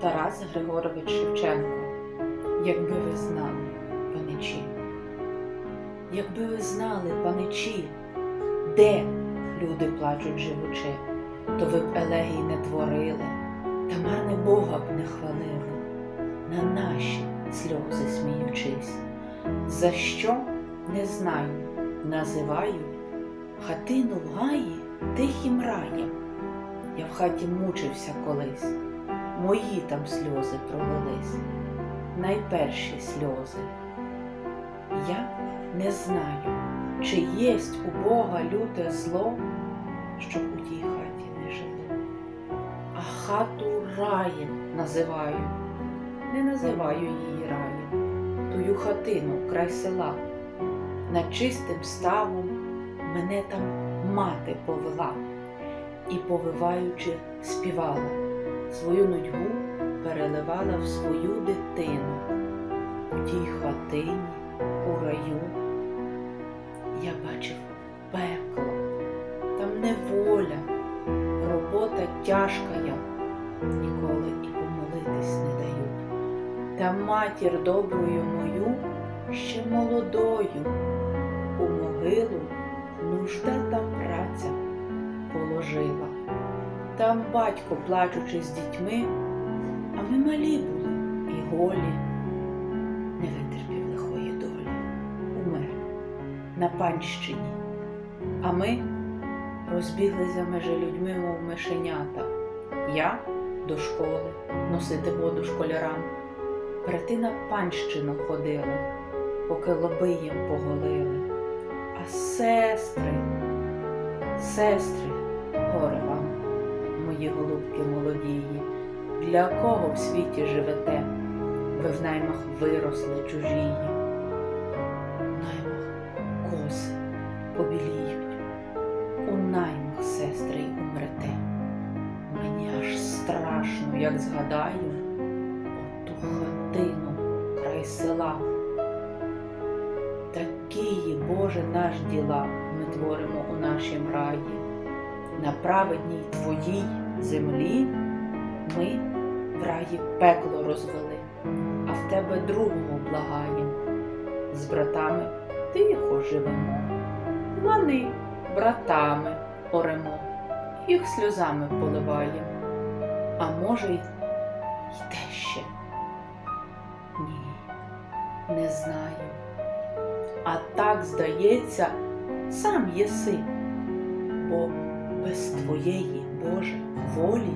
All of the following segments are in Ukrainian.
Тарас Григорович Шевченко. Якби ви знали, паничі, якби ви знали, паничі, де люди плачуть живучи, то ви б елегій не творили, та мани Бога б не хвалили, на наші сльози сміючись. За що не знаю, називаю хатину в гаї тихим раєм. Я в хаті мучився колись, мої там сльози пролились, найперші сльози. Я не знаю, чи єсть у Бога люте зло, щоб у тій хаті не жило. А хату раєм називаю, не називаю її раєм, тую хатину край села. Над чистим ставом мене там мати повела і, повиваючи, співала, свою нудьгу переливала в свою дитину. У тій хатині, у раю я бачив пекло, там неволя, робота тяжка я, ніколи і помолитись не дають. Та матір доброю мою ще молодою у могилу нужда та праця положила. Там батько, плачучи з дітьми, а ми малі були і голі, не витерпів лихої долі, умер на панщині. А ми розбіглися межи людьми, мов мишенята. Я до школи носити воду школярам. Брати на панщину ходили, поки лоби їм поголили. А сестри, сестри, горе вам, мої голубки молодії, для кого в світі живете? Ви в наймах виросли чужії, у наймах коси побіліють, у наймах, сестри, й умрете. Мені аж страшно, як згадаю оту хатину край села. Такії, Боже, наш діла ми творимо у нашім раї. На праведній твоїй землі ми в раї пекло розвели, а в тебе другому благаєм. З братами тихо живемо, лани братами оремо, їх сльозами поливаєм. А може, й йде ще? Ні, не знаю. А так, здається, сам єси, бо без твоєї, Боже, волі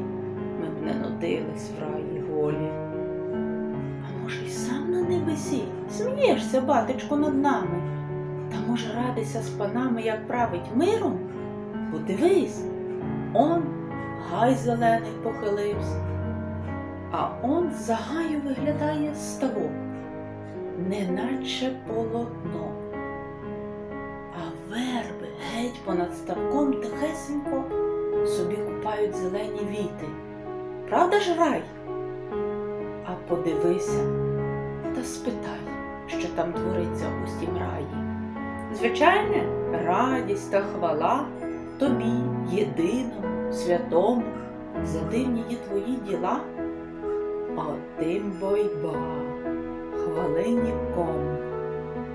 ми б не нудились в раї голі. А може, й сам на небесі смієшся, батечко, над нами, та може радися з панами, як править миром? Бо дивись, он гай зелений похилився, а он за гаю виглядає ставок неначе полотно. А верби геть понад ставком тихесенько собі купають зелені віти. Правда ж рай? А подивися та спитай, що там твориться у стім раї. Звичайне, радість та хвала тобі, єдиному, святому, за дивні є твої діла, а тим бойба хвали нікому,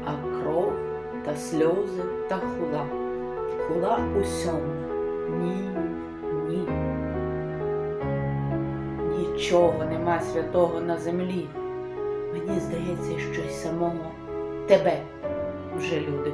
а кров та сльози та хула. Хула усьому. Ні, ні. Нічого нема святого на землі. Мені здається, що й самого тебе вже люди